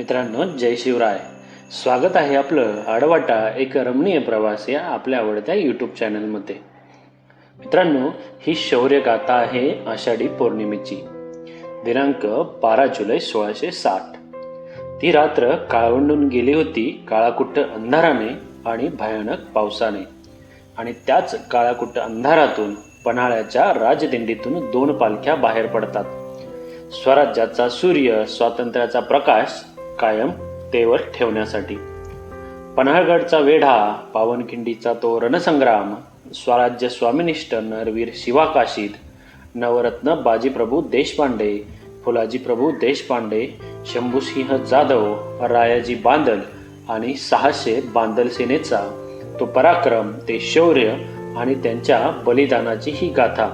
मित्रांनो जय शिवराय. स्वागत आहे आपलं आडवाटा एक रमणीय प्रवास या आपल्या आवडत्या यूट्यूब चॅनलमध्ये मित्रांनो ही शौर्यगाथा आहे आषाढी पौर्णिमेची. दिनांक बारा जुलै सोळाशे साठ. ती रात्र काळवंडून गेली होती काळाकुट्ट अंधाराने आणि भयानक पावसाने. आणि त्याच काळाकुट्ट अंधारातून पन्हाळ्याच्या राजदिंडीतून दोन पालख्या बाहेर पडतात. स्वराज्याचा सूर्य स्वातंत्र्याचा प्रकाश कायम तेवर ठेवण्यासाठी. पन्हाळगडचा वेढा पावनखिंडीचा तो रणसंग्राम स्वराज्य स्वामिनिष्ठ नरवीर शिवाकाशीद नवरत्न बाजीप्रभू देशपांडे फुलाजीप्रभू देशपांडे शंभूसिंह जाधव रायाजी बांदल आणि सहाशे बांदल सेनेचा तो पराक्रम ते शौर्य आणि त्यांच्या बलिदानाची ही गाथा.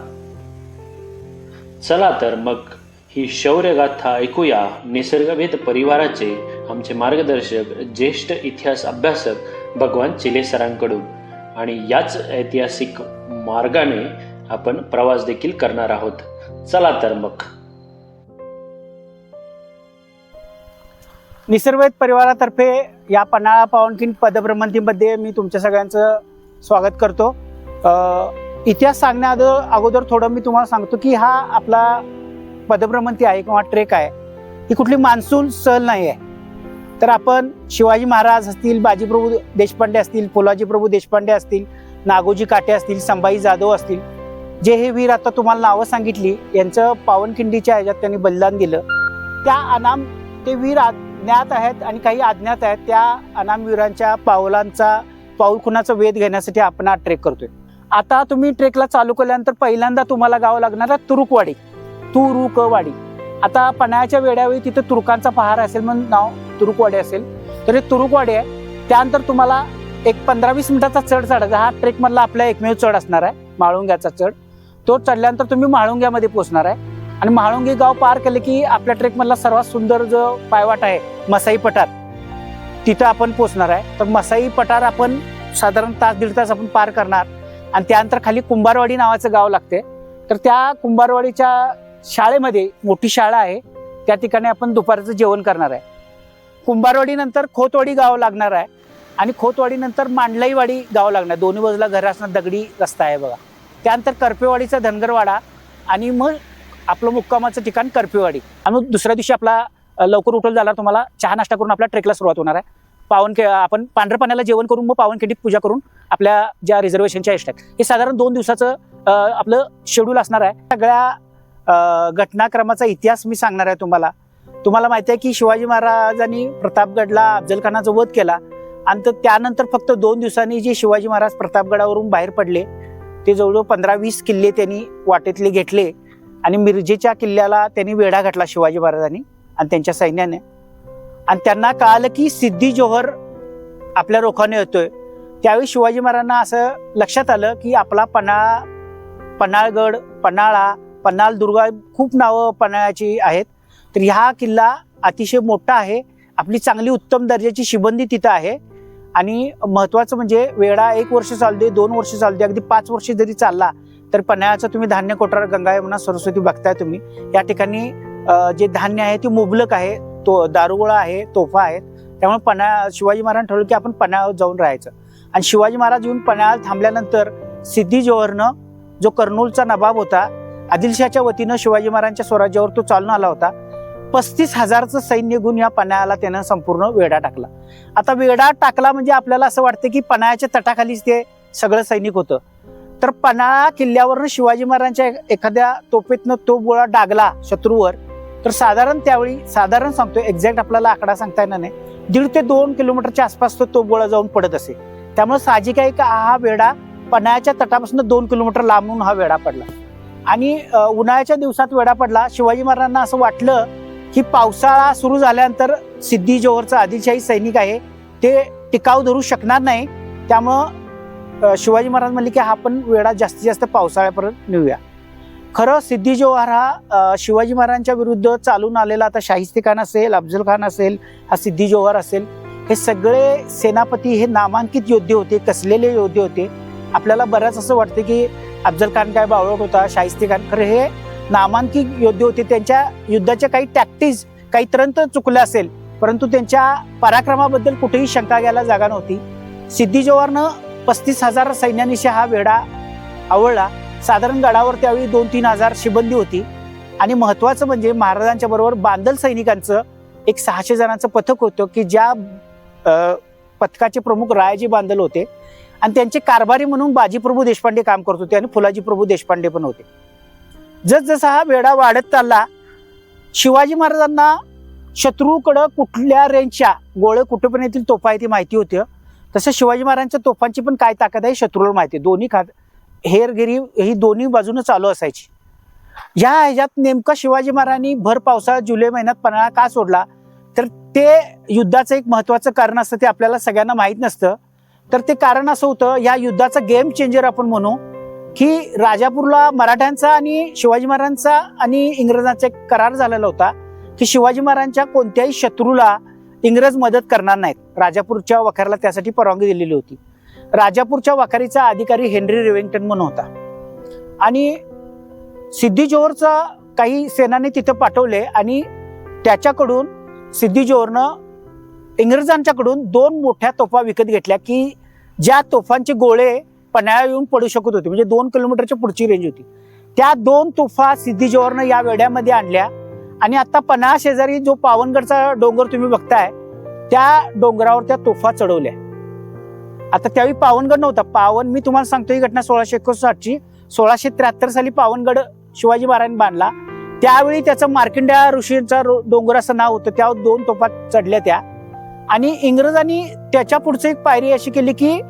चला तर मग ही शौर्यगाथा ऐकूया. निसर्गभेद परिवाराचे आमचे मार्गदर्शक ज्येष्ठ इतिहास अभ्यासक भगवान चिले सरांकडून. आणि याच ऐतिहासिक मार्गाने आपण प्रवास देखील करणार आहोत. चला तर मग. निसर्गवेद परिवारातर्फे या पन्हाळा पावनखिंड पदभ्रमंतीमध्ये मी तुमच्या सगळ्यांचं स्वागत करतो. इतिहास सांगण्या अगोदर थोडं मी तुम्हाला सांगतो की हा आपला पदभ्रमंती आहे किंवा ट्रेक आहे ही कुठली मान्सून सहल नाही आहे तर आपण शिवाजी महाराज असतील बाजीप्रभू देशपांडे असतील फुलाजी प्रभू देशपांडे असतील नागोजी काटे असतील संभाजी जाधव असतील जे हे वीर आता तुम्हाला नावं सांगितली यांचं पावनखिंडीच्या ह्याच्यात त्यांनी बलिदान दिलं. त्या अनाम ते वीर ज्ञात आहेत आणि काही अज्ञात आहेत त्या अनामवीरांच्या पावलांचा पाऊल खुणाचा वेध घेण्यासाठी आपण हा ट्रेक करतोय. आता तुम्ही ट्रेकला चालू केल्यानंतर पहिल्यांदा तुम्हाला गावं लागणार आहे तुरुकवाडी. तुरुकवाडी. आता पन्हाळ्याच्या वेड्यावेळी तिथं तुरुकांचा पहार असेल म्हणून नाव तुरुकवाडी असेल. तर हे तुरुकवाडी आहे. त्यानंतर तुम्हाला एक पंधरा वीस मिनिटाचा चढ चढायचा. हा ट्रेकमधला आपल्या आपला एकमेव चढ असणार आहे. माळुंग्याचा चढ. तो चढल्यानंतर तुम्ही माळुंग्यामध्ये पोहोचणार आहे. आणि म्हाळुंगी गाव पार केले की आपल्या ट्रेकमधला सर्वात सुंदर जो पायवाट आहे मसाई पठार तिथं आपण पोहोचणार आहे. तर मसाई पठार आपण साधारण तास दीड तास आपण पार करणार. आणि त्यानंतर खाली कुंभारवाडी नावाचं गाव लागते. तर त्या कुंभारवाडीच्या शाळेमध्ये मोठी शाळा आहे. त्या ठिकाणी आपण दुपारचं जेवण करणार आहे. कुंभारवाडीनंतर खोतवाडी गाव लागणार आहे आणि खोतवाडीनंतर मांडलाईवाडी गाव लागणार. दोन्ही बाजूला घर असणार दगडी रस्ता आहे बघा. त्यानंतर करपेवाडीचा धनगरवाडा आणि मग आपलं मुक्कामाचं ठिकाण करपेवाडी आणि मग दुसऱ्या दिवशी आपला लवकर उठल झाला तुम्हाला चहा नाश्ता करून आपल्या ट्रेकला सुरुवात होणार आहे. पावन आपण पांढऱ्या पाण्याला जेवण करून मग पावनखेडीत पूजा करून आपल्या ज्या रिझर्वेशनच्या एस्ट आहेत हे साधारण दोन दिवसाचं आपलं शेड्यूल असणार आहे. सगळ्या घटनाक्रमाचा इतिहास मी सांगणार आहे तुम्हाला. तुम्हाला माहिती आहे की शिवाजी महाराजांनी प्रतापगडला अफजलखानाचा वध केला. आणि तर त्यानंतर फक्त दोन दिवसांनी जे शिवाजी महाराज प्रतापगडावरून बाहेर पडले ते जवळजवळ पंधरा वीस किल्ले त्यांनी वाटेतले घेतले आणि मिरजेच्या किल्ल्याला त्यांनी वेढा घातला शिवाजी महाराजांनी आणि त्यांच्या सैन्याने. आणि त्यांना कळालं की सिद्धी जोहर आपल्या रोखाने येतोय. त्यावेळी शिवाजी महाराजांना असं लक्षात आलं की आपला पन्हाळा पन्हाळगड पन्हाळा पन्हाळ दुर्गा खूप नावं पन्हाळ्याची आहेत. तर ह्या किल्ला अतिशय मोठा आहे. आपली चांगली उत्तम दर्जाची शिबंदी तिथं आहे. आणि महत्वाचं म्हणजे वेळा एक वर्ष चालू दे दोन वर्ष चालू दे अगदी पाच वर्ष जरी चालला तर पन्हाळ्याचं तुम्ही धान्य कोठार गंगा यमुना सरस्वती बघताय तुम्ही. या ठिकाणी जे धान्य आहे ते मुबलक आहे. तो दारुगोळा आहे तोफा आहेत. त्यामुळे पन्हाळ शिवाजी महाराज ठरवलं की आपण पन्हाळ्यावर जाऊन राहायचं. आणि शिवाजी महाराज येऊन पन्हाळ्याला थांबल्यानंतर सिद्धी जोहरनं जो कर्नूलचा नबाब होता आदिलशहाच्या वतीनं शिवाजी महाराजांच्या स्वराज्यावर तो चालून आला होता. पस्तीस हजारचं सैन्य गुण या पन्हाळ्याला त्यानं संपूर्ण वेढा टाकला. आता वेढा टाकला म्हणजे आपल्याला असं वाटतं की पन्हाळ्याच्या तटाखालीच ते सगळं सैनिक होतं. तर पन्हाळा किल्ल्यावरनं शिवाजी महाराजांच्या एखाद्या तोफेतनं तो गोळा डागला शत्रूवर. तर साधारण त्यावेळी साधारण सांगतो एक्झॅक्ट आपल्याला आकडा सांगता येणार नाही. दीड ते दोन किलोमीटरच्या आसपास तो तो गोळा जाऊन पडत असे. त्यामुळे साहजिक आहे का हा वेढा पन्हाळ्याच्या तटापासून दोन किलोमीटर लांबून हा वेढा पडला. आणि उन्हाळ्याच्या दिवसात वेढा पडला. शिवाजी महाराजांना असं वाटलं की पावसाळा सुरू झाल्यानंतर सिद्धी जोहरचा आदिलशाही सैनिक आहे. ते टिकाव धरू शकणार नाही. त्यामुळं शिवाजी महाराज म्हणले की हा आपण वेळा जास्तीत जास्त पावसाळ्यापर्यंत नेऊया. खरं सिद्धी जोहर हा शिवाजी महाराजांच्या विरुद्ध चालून आलेला आता शाहिस्ते खान असेल अफजल खान असेल हा सिद्धी जोहर असेल हे सगळे सेनापती हे नामांकित योद्धे होते कसलेले योद्धे होते. आपल्याला बऱ्याच असं वाटतं की अफजल खान काय बावळट होता शाहिस्ती खान खरं हे नामांकित योद्धे होते. त्यांच्या युद्धाच्या काही टॅक्टिक्स काही तरंत चुकलं असेल परंतु त्यांच्या पराक्रमाबद्दल कुठेही शंका घ्यायला जागा नव्हती. सिद्धी जोहरनं पस्तीस हजार सैन्यानिशी हा वेढा आवळला. साधारण गडावर त्यावेळी दोन तीन हजार शिबंदी होती. आणि महत्वाचं म्हणजे महाराजांच्या बरोबर बांदल सैनिकांचं एक सहाशे जणांचं पथक होतं की ज्या पथकाचे प्रमुख रायाजी बांदल होते. आणि त्यांचे कारभारी म्हणून बाजीप्रभू देशपांडे काम करत होते आणि फुलाजी प्रभू देशपांडे पण होते. जसजसा हा वेढा वाढत चालला शिवाजी महाराजांना शत्रूकडं कुठल्या रेंजच्या गोळे कुठे पण येतील तोफा आहे ती माहिती होती. तसं शिवाजी महाराजांच्या तोफांची पण काय ताकद आहे शत्रूला माहिती दोन्ही खा हेरगिरी ही दोन्ही बाजूनं चालू असायची. ह्या ह्याच्यात नेमका शिवाजी महाराजांनी भर पावसाळ्यात जुलै महिन्यात पन्हाळा का सोडला? तर ते युद्धाचं एक महत्वाचं कारण असतं ते आपल्याला सगळ्यांना माहीत नसतं. तर ते कारण असं होतं या युद्धाचं गेम चेंजर आपण म्हणू की राजापूरला मराठ्यांचा आणि शिवाजी महाराजांचा आणि इंग्रजांचा एक करार झालेला होता की शिवाजी महाराजांच्या कोणत्याही शत्रूला इंग्रज मदत करणार नाहीत. राजापूरच्या वखारला त्यासाठी परवानगी दिलेली होती. राजापूरच्या वखारीचा अधिकारी हेनरी रेविंग्टन म्हणून होता. आणि सिद्धी जोहरचा काही सेनाने तिथं पाठवले आणि त्याच्याकडून सिद्धी जोहरनं इंग्रजांच्याकडून दोन मोठ्या तोफा विकत घेतल्या की ज्या तोफांचे गोळे पन्हाळा येऊन पडू शकत होते म्हणजे दोन किलोमीटरच्या पुढची रेंज होती. त्या दोन तोफा सिद्धी जोहरनं या वेड्यामध्ये आणल्या आणि आता पन्हाळा शेजारी जो पावनगडचा डोंगर तुम्ही बघताय त्या डोंगरावर त्या तोफा चढवल्या. आता त्यावेळी पावनगड नव्हता. पावन मी तुम्हाला सांगतो ही घटना सोळाशे एकोणसाठची सोळाशे त्र्याहत्तर साली पावनगड शिवाजी महाराजांनी बांधला. त्यावेळी त्याचं मार्कंड्या ऋषींचा रो- डोंगर असं नाव होतं त्यावर दोन तोफा चढल्या त्या. आणि इंग्रजांनी त्याच्या पुढचं एक पायरी अशी केली की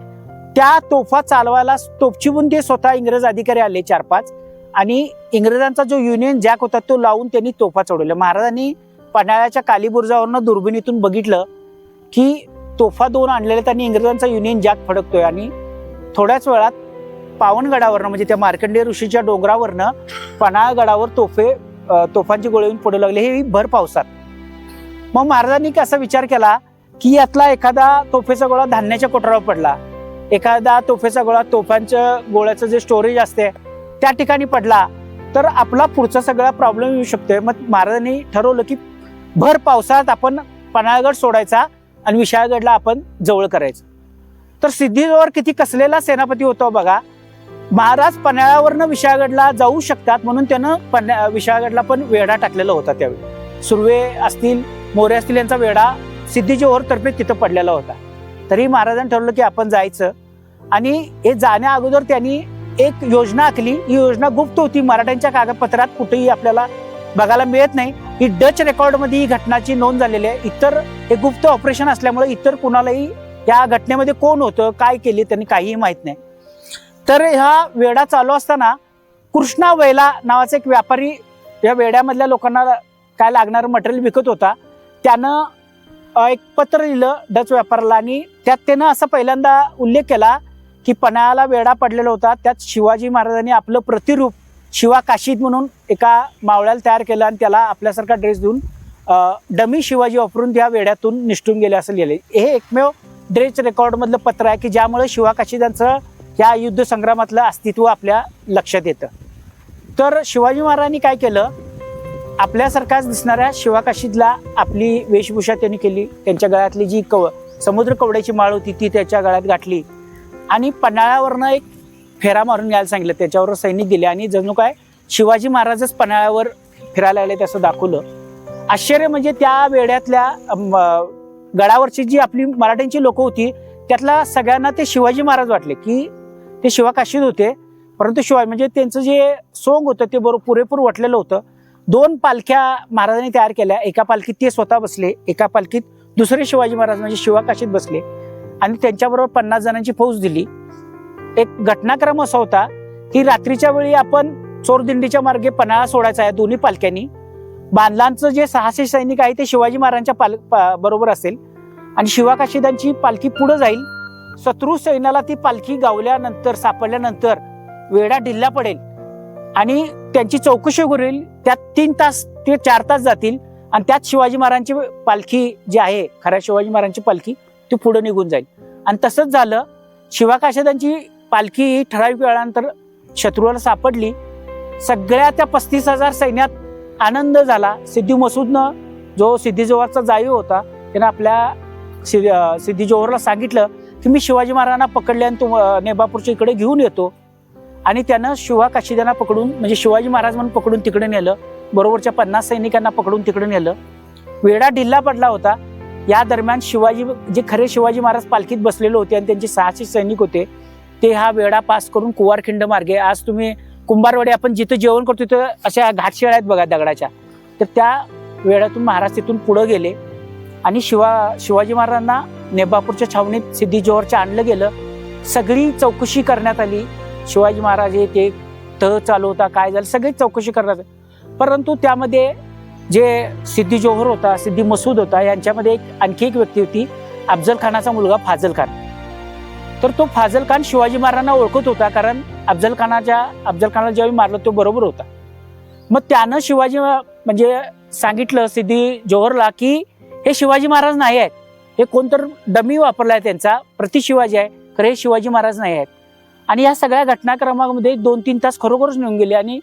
त्या तोफा चालवायला तोफचिवून ते स्वतः इंग्रज अधिकारी आले चार पाच आणि इंग्रजांचा जो युनियन जॅक होता तो लावून त्यांनी तोफा चढवल्या महाराजांनी पन्हाळ्याच्या कालीबुर्जावरनं दुर्बिणीतून बघितलं की तोफा दोन आणलेल्या त्यांनी इंग्रजांचा युनियन जॅक फडकतोय. आणि थोड्याच वेळात पावनगडावरनं म्हणजे त्या मार्कंडेय ऋषीच्या डोंगरावरनं पन्हाळगडावर तोफे तोफांची गोळे येऊन पडू लागले. हे भर पावसात. मग महाराजांनी कसा विचार केला? की यातला एखादा तोफेचा गोळा धान्याच्या कोठारावर पडला. एखादा तोफेचा गोळा तोफांच्या गोळ्याचं जे स्टोरेज असते त्या ठिकाणी पडला तर आपला पुढचा सगळा प्रॉब्लेम येऊ शकतोय मग महाराजांनी ठरवलं की भर पावसाळ्यात आपण पन्हाळगड सोडायचा आणि विशाळगडला आपण जवळ करायचं. तर सिद्धीजवळ किती कसलेला सेनापती होता बघा. महाराज पन्हाळ्यावरनं विशाळगडला जाऊ शकतात म्हणून त्यानं पन्हा विशाळगडला पण वेढा टाकलेला होता त्यावेळी. सुर्वे असतील मोरे असतील यांचा वेढा सिद्धीजोहर तर्फे तिथं पडलेला होता. तरी महाराजांनी ठरवलं की आपण जायचं. आणि हे जाण्या अगोदर त्यांनी एक योजना आखली. ही योजना गुप्त होती. मराठ्यांच्या कागदपत्रात कुठेही आपल्याला बघायला मिळत नाही. ही डच रेकॉर्डमध्ये ही घटनाची नोंद झालेली आहे. इतर हे गुप्त ऑपरेशन असल्यामुळे इतर कुणालाही या घटनेमध्ये कोण होतं काय केली त्यांनी काहीही माहीत नाही. तर हा वेडा चालू असताना कृष्णा वैला नावाचा एक व्यापारी या वेड्यामधल्या लोकांना काय लागणारं मटेरियल विकत होता. त्यानं एक पत्र लिहिलं डच व्यापाराला आणि त्यात त्यानं असा पहिल्यांदा उल्लेख केला की पन्हाळ्याला वेढा पडलेला होता. त्यात शिवाजी महाराजांनी आपलं प्रतिरूप शिवा काशीद म्हणून एका मावळ्याला तयार केलं आणि त्याला आपल्यासारखा ड्रेस देऊन डमी शिवाजी वापरून त्या वेड्यातून निष्ठून गेले असं लिहिले हे एकमेव ड्रेस रेकॉर्डमधलं पत्र आहे की ज्यामुळे शिवा काशीदांचं या युद्ध संग्रामातलं अस्तित्व आपल्या लक्षात येतं. तर शिवाजी महाराजांनी काय केलं? आपल्यासारखाच दिसणाऱ्या शिवाकाशीदला आपली वेशभूषा त्यांनी केली. त्यांच्या गळ्यातली जी कव समुद्र कवड्याची माळ होती ती त्याच्या गळ्यात गाठली. आणि पन्हाळ्यावरनं एक फेरा मारून यायला सांगितलं. त्याच्यावर सैनिक दिले आणि जणू काय शिवाजी महाराजच पन्हाळ्यावर फिरायला आले असं दाखवलं. आश्चर्य म्हणजे त्या वेड्यातल्या गडावरची जी आपली मराठ्यांची लोक होती त्यातला सगळ्यांना ते शिवाजी महाराज वाटले की ते शिवाकाशीत होते. परंतु शिवाय म्हणजे त्यांचं जे सोंग होतं ते बरोबर पुरेपूर वाटलेलं होतं. दोन पालख्या महाराजांनी तयार केल्या. एका पालखीत ते स्वतः बसले एका पालखीत दुसरे शिवाजी महाराज म्हणजे शिवाकाशीत बसले. आणि त्यांच्याबरोबर पन्नास जणांची फौज दिली. एक घटनाक्रम असा होता की रात्रीच्या वेळी आपण चोरदिंडीच्या मार्गे पन्हाळा सोडायचा आहे दोन्ही पालख्यांनी. बांधलांचं जे सहाशे सैनिक आहे ते शिवाजी महाराजांच्या पाल पा- बरोबर असेल. आणि शिवाकाशीदांची पालखी पुढे जाईल. शत्रू सैन्याला ती पालखी गावल्यानंतर सापडल्यानंतर वेढा ढिल्ला पडेल. आणि त्यांची चौकशी होईल. त्यात तीन तास ते चार तास जातील. आणि त्यात शिवाजी महाराजांची पालखी जी आहे खऱ्या शिवाजी महाराजांची पालखी ती पुढे निघून जाईल. आणि तसंच झालं शिवाकाशदांची पालखी ही ठराविक वेळानंतर शत्रूला सापडली. सगळ्या त्या पस्तीस हजार सैन्यात आनंद झाला. सिद्धी मसूदनं जो सिद्धीजवळचा जाईव होता त्यानं आपल्या सिद्धी जोहरला सांगितलं की मी शिवाजी महाराजांना पकडले आणि तुम नेबापूरच्या इकडे घेऊन येतो. आणि त्यानं शिवा काशिदांना पकडून म्हणजे शिवाजी महाराज म्हणून पकडून तिकडे नेलं. बरोबरच्या पन्नास सैनिकांना पकडून तिकडे नेलं. वेढा ढिल्ला पडला होता. या दरम्यान शिवाजी जे खरे शिवाजी महाराज पालखीत बसलेले होते आणि त्यांचे सहाशे सैनिक होते ते हा वेढा पास करून कुवारखिंड मार्गे आज तुम्ही कुंभारवाडी आपण जिथं जेवण करतो तिथं अशा घाटशेळ्या आहेत बघा दगडाच्या. तर त्या वेळातून महाराज तिथून पुढं गेले आणि शिवा शिवाजी महाराजांना नेबापूरच्या छावणीत सिद्धी जोहरच्या आणलं गेलं. सगळी चौकशी करण्यात आली. शिवाजी महाराज हे ते तह चालू होता काय झालं सगळी चौकशी करणार परंतु त्यामध्ये जे सिद्धी जोहर होता सिद्धी मसूद होता यांच्यामध्ये एक आणखी एक व्यक्ती होती अफजल खानाचा मुलगा फाजल खान. तर तो फाजल खान शिवाजी महाराजांना ओळखत होता कारण अफजल खानाच्या अफजल खानाला ज्यावेळी मारलं तो बरोबर होता. मग त्यानं शिवाजी म्हणजे सांगितलं सिद्धी जोहरला की हे शिवाजी महाराज नाही आहेत. हे कोणतर डमी वापरलाय त्यांचा प्रति शिवाजी आहे. खरं हे शिवाजी महाराज नाही आहेत. आणि या सगळ्या घटनाक्रमामध्ये दोन तीन तास खरोखरच निघून गेले आणि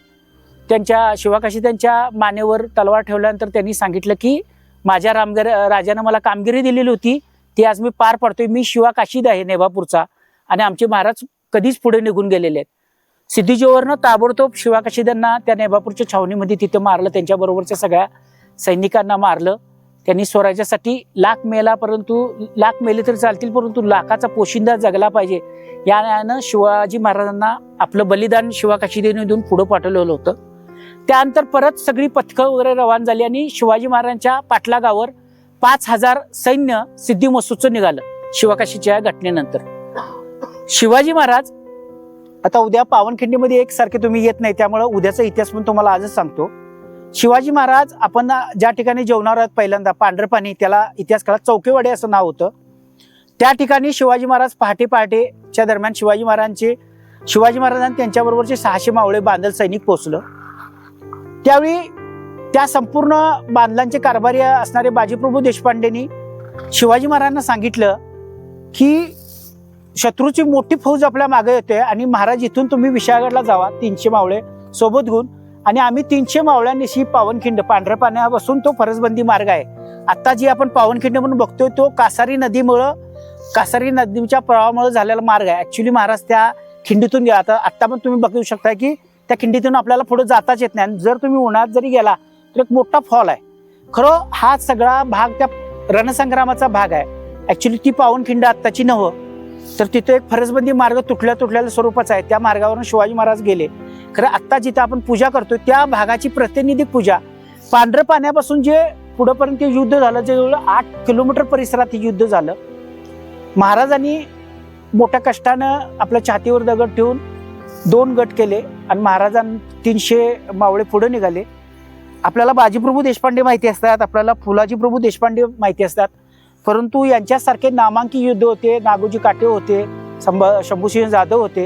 त्यांच्या शिवाकाशी त्यांच्या मानेवर तलवार ठेवल्यानंतर त्यांनी सांगितलं की माझ्या रामगर राजानं मला कामगिरी दिलेली होती ती आज मी पार पाडतोय. मी शिवा काशीद आहे नेभापूरचा आणि आमचे महाराज कधीच पुढे निघून गेलेले आहेत. सिद्धीजीवरनं ताबडतोब शिवा काशीदांना त्या नेभापूरच्या छावणीमध्ये तिथं मारलं त्यांच्याबरोबरच्या सगळ्या सैनिकांना मारलं. त्यांनी स्वराज्यासाठी लाख मेला परंतु लाख मेले तरी चालतील परंतु लाखाचा पोशिंदा जगला पाहिजे. या शिवाजी महाराजांना आपलं बलिदान शिवाकाशी देणे देऊन पुढं पाठवलेलं होतं. त्यानंतर परत सगळी पथकं वगैरे रवान झाली आणि शिवाजी महाराजांच्या पाठलागावर पाच हजार सैन्य सिद्धी मसूदचं निघालं शिवकाशीच्या घटनेनंतर. शिवाजी महाराज आता उद्या पावनखिंडीमध्ये एकसारखे तुम्ही येत नाही त्यामुळे उद्याचा इतिहास पण तुम्हाला आजच सांगतो. शिवाजी महाराज आपण ज्या ठिकाणी जेवणार आहोत पहिल्यांदा पांढरपाणी त्याला इतिहास काळात चौकेवाडी असं नाव होतं. त्या ठिकाणी शिवाजी महाराज पहाटे पहाटेच्या दरम्यान शिवाजी महाराजांचे शिवाजी महाराजांनी त्यांच्याबरोबरचे सहाशे मावळे बांधल सैनिक पोचलं त्यावेळी त्या संपूर्ण बांधलांचे कारभारी असणारे बाजीप्रभू देशपांडेंनी शिवाजी महाराजांना सांगितलं की शत्रूची मोठी फौज आपल्या मागे येते आणि महाराज इथून तुम्ही विशाळगडला जावा तीनशे मावळे सोबत घेऊन. आणि आम्ही तीनशे मावळ्यांनीशी पावनखिंड पांढऱ्या पाण्यापासून तो फरसबंदी मार्ग आहे. आत्ता जी आपण पावनखिंड म्हणून बघतोय तो कासारी नदीमुळं कासारी नदीच्या प्रवाहामुळे झालेला मार्ग आहे. ऍक्च्युली महाराज त्या खिंडीतून गेला. आता आत्ता पण तुम्ही बघू शकता की त्या खिंडीतून आपल्याला पुढे जाताच येत नाही. आणि जर तुम्ही उन्हात जरी गेला तर एक मोठा फॉल आहे. खरं हा सगळा भाग त्या रणसंग्रामाचा भाग आहे. ऍक्च्युली ती पावनखिंड आत्ताची नवं तर तिथे एक फरसबंदी मार्ग तुटल्या तुटलेल्या स्वरूपाचा आहे. त्या मार्गावरून शिवाजी महाराज गेले. खरं आत्ता जिथं आपण पूजा करतो त्या भागाची प्रतिनिधिक पूजा. पांढरं पाण्यापासून जे पुढंपर्यंत युद्ध झालं जवळ आठ किलोमीटर परिसरात युद्ध झालं महाराजांनी मोठ्या कष्टानं आपल्या छातीवर दगड ठेवून दोन गट केले आणि महाराजां तीनशे मावळे पुढे निघाले. आपल्याला बाजीप्रभू देशपांडे माहिती असतात आपल्याला फुलाजी प्रभू देशपांडे माहिती असतात. परंतु यांच्यासारखे नामांकित युद्ध होते नागोजी काटे होते संभ शंभूसिंह जाधव होते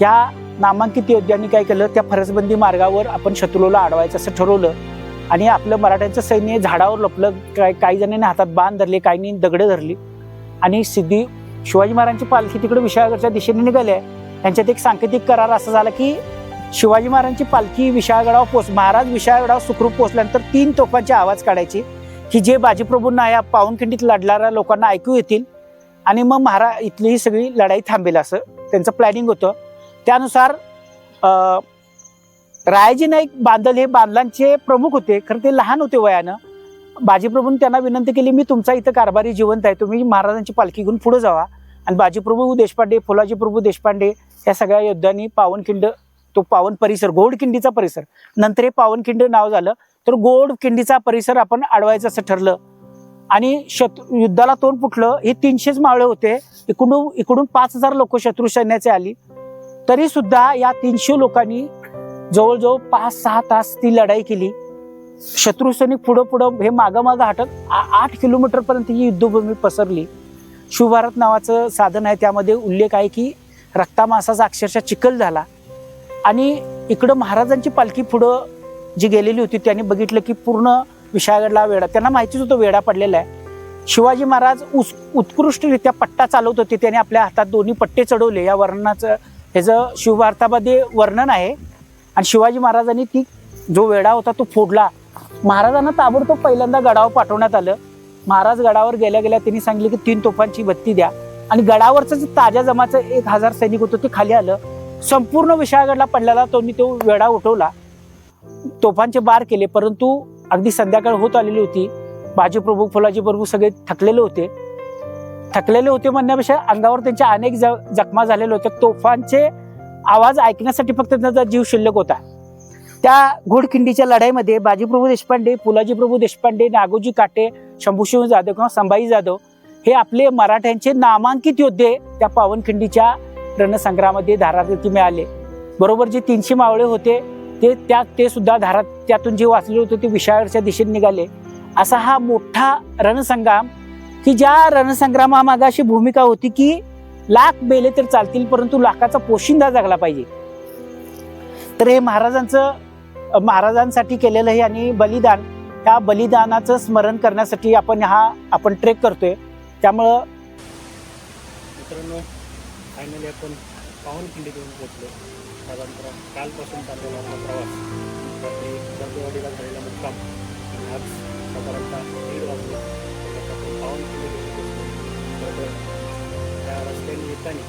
या नामांकित योद्ध्यांनी काय केलं त्या फरसबंदी मार्गावर आपण शत्रूला अडवायचं असं ठरवलं आणि आपलं मराठ्यांचं सैन्य झाडावर लपलं काय काही जणांनी हातात बाण धरले काहींनी दगडं धरली आणि सिद्धी शिवाजी महाराजांची पालखी तिकडे विशाळगडच्या दिशेने निघाली आहे यांच्यात एक सांकेतिक करार असा झाला की शिवाजी महाराजांची पालखी विशाळगडावर पोच महाराज विशाळगडावर सुखरूप पोचल्यानंतर तीन तोफांचे आवाज काढायची. की जे बाजीप्रभूंना या पावनखिंडीत लढणाऱ्या लोकांना ऐकू येतील आणि मग महारा इथली ही सगळी लढाई थांबेल असं त्यांचं प्लॅनिंग होतं. त्यानुसार रायाजी नाईक बांदल हे बांधलांचे प्रमुख होते खरं ते लहान होते वयानं. बाजीप्रभूंनी त्यांना विनंती केली मी तुमचा इथं कारभारी जिवंत आहे तुम्ही महाराजांची पालखी घेऊन पुढे जावा. आणि बाजीप्रभू देशपांडे फुलाजी प्रभू देशपांडे या सगळ्या योद्ध्यांनी पावनखिंड तो पावन परिसर गोडखिंडीचा परिसर नंतर हे पावनखिंड नाव झालं. तर गोडखिंडीचा परिसर आपण अडवायचं असं ठरलं. आणि शत्रु युद्धाला तोंड फुटलं. हे तीनशेच मावळे होते. इकडून इकडून पाच हजार लोक शत्रू सैन्याचे आली. तरी सुद्धा या तीनशे लोकांनी जवळजवळ पाच सहा तास ती लढाई केली. शत्रू सैनिक पुढं पुढं हे मागं मागं हटत आठ किलोमीटर पर्यंत ही युद्धभूमी पसरली. शिवभारत नावाचं साधन आहे. त्यामध्ये उल्लेख आहे की रक्तामासाचा अक्षरशः चिखल झाला. आणि इकडं महाराजांची पालखी पुढं जी गेलेली होती त्यांनी बघितलं की पूर्ण विशाळगडला वेढा त्यांना माहितीच होतं वेढा पडलेला आहे. शिवाजी महाराज उस उत्कृष्टरित्या पट्टा चालवत होते त्याने आपल्या हातात दोन्ही पट्टे चढवले. या वर्णनाचं ह्याचं शिवभारतामध्ये वर्णन आहे आणि शिवाजी महाराजांनी ती जो वेढा होता तो फोडला. महाराजांना ताबडतोब पहिल्यांदा गडावर पाठवण्यात आलं. महाराज गडावर गेल्या गेल्या त्यांनी सांगितले की तीन तोफांची बत्ती द्या. आणि गडावरचं जे ताज्या जमाचं एक हजार सैनिक होतं ते खाली आलं. संपूर्ण विशाळगडला पडलेला तो मी तो वेढा उठवला. तोफांचे बार केले परंतु अगदी संध्याकाळ होत आलेली होती. बाजीप्रभू फुलाजी प्रभू सगळे थकलेले होते. थकलेले होते म्हणण्यापेक्षा अंगावर त्यांच्या अनेक ज- जखमा झालेल्या होत्या. तोफांचे आवाज ऐकण्यासाठी फक्त त्यांचा जीव शिल्लक होता. त्या घोडखिंडीच्या लढाईमध्ये बाजीप्रभू देशपांडे पुलाजी प्रभू देशपांडे नागोजी काटे शंभूशिव जाधव किंवा संभाजी जाधव हे आपले मराठ्यांचे नामांकित योद्धे त्या पावनखिंडीच्या रणसंग्रामध्ये धाराती मिळाले. बरोबर जे तीनशे मावळे होते ते त्या ते सुद्धा धारात त्यातून जे वाचले होते ते विशाळच्या दिशेने निघाले. असा हा मोठा रणसंग्राम की ज्या रणसंग्रामामागे अशी भूमिका होती की लाख बेले तर चालतील परंतु लाखाचा पोशिंदा जगला पाहिजे. तर हे महाराजांचं महाराजांसाठी केलेलं हे आणि बलिदान त्या बलिदानाचं स्मरण करण्यासाठी आपण हा आपण ट्रेक करतोय. त्यामुळं मित्रांनो फायनली आपण पावनखिंडीत येऊन पोचलो त्यानंतर कालपासून चाललेला आपला प्रवास. रात्री दर्दवाडीला झालेला मुक्काम. आणि आज साधारणतः दीड वाजले. त्याच्यातून आपण पावनखिंडीत येऊन पोहोचलो तर त्या रस्त्याने येताना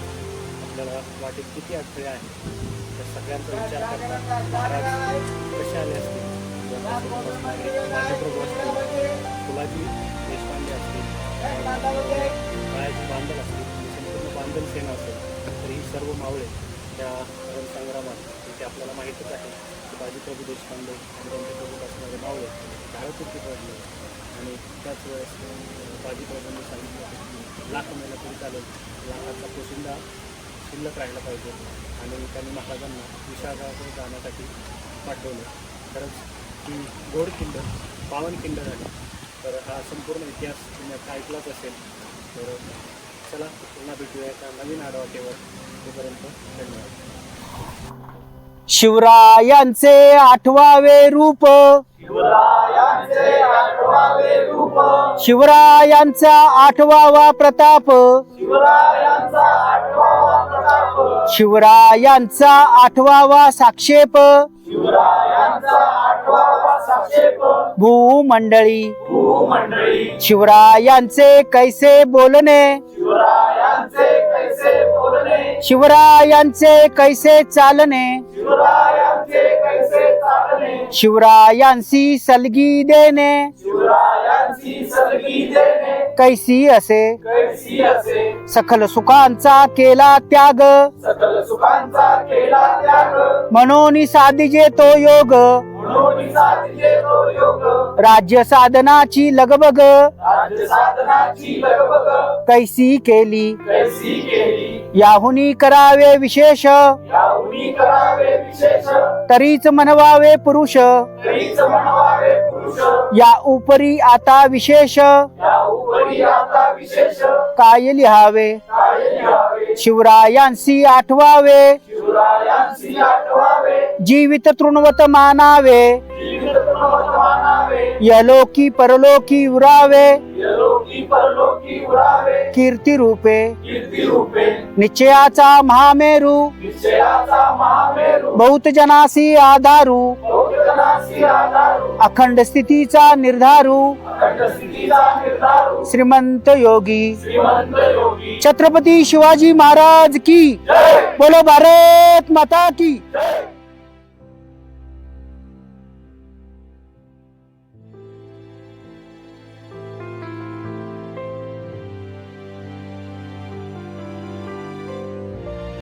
आपल्याला वाटेत किती अडथळे आहे त्या सगळ्यांचा विचार करता महाराज कसे आले असतील? किंवा असतील फुलाजी देशपांडे असतील बांधल असतील संपूर्ण बांधल सेना असेल. तर ही सर्व मावळे त्या रणसंग्रामात ते आपल्याला माहीतच आहे की बाजीप्रभू देशपांडे आणि त्यांच्यासोबत असणारे मावळे धारापुरती पडले आणि त्याच वेळेस बाजीप्रभूंनी सांगितलं की लाख महिला तरी चालेल लाखाचा पोशिंदा शिल्लक राहिला पाहिजे. आणि त्यांनी महाराजांना विशाळगडाकडे जाण्यासाठी पाठवलं. खरंच ही गोडखिंड पावनखिंड झाली तर हा संपूर्ण इतिहास तुम्ही आता ऐकलाच असेल. तर चला पुन्हा भेटूया एका नवीन आडवाटेवर तोपर्यंत धन्यवाद. शिवरायांचे आठवावे रूप. शिवरायांचा आठवावा प्रताप. शिवरायांचा आठवावा साक्षेप. भूमंडळी. शिवरायांचे कैसे बोलणे. शिवरायांचे कैसे चालणे? शिवरायांशी सलगी देणे. कैसी असे? सखल सुखांचा केला त्याग. सकल सुखांचा केला त्याग. म्हणून साधिजे तो योग. राज्य साधनाची लगबग. कैसी केली. याहुनी करावे विशेष. तरीच म्हणवावे पुरुष. या उपरी आता विशेष. काय लिहावे. शिवरायांसी आठवावे. जीवित तृणवत मानावे. यलोकी परलोकी उरावे. कीर्ती रूपे. निश्चयाचा महामेरू. बहुत जनासी आधारू. अखंड स्थितीचा निर्धारू. श्रीमंत योगी। छत्रपती शिवाजी महाराज की। बोलो भारत माता की। जय।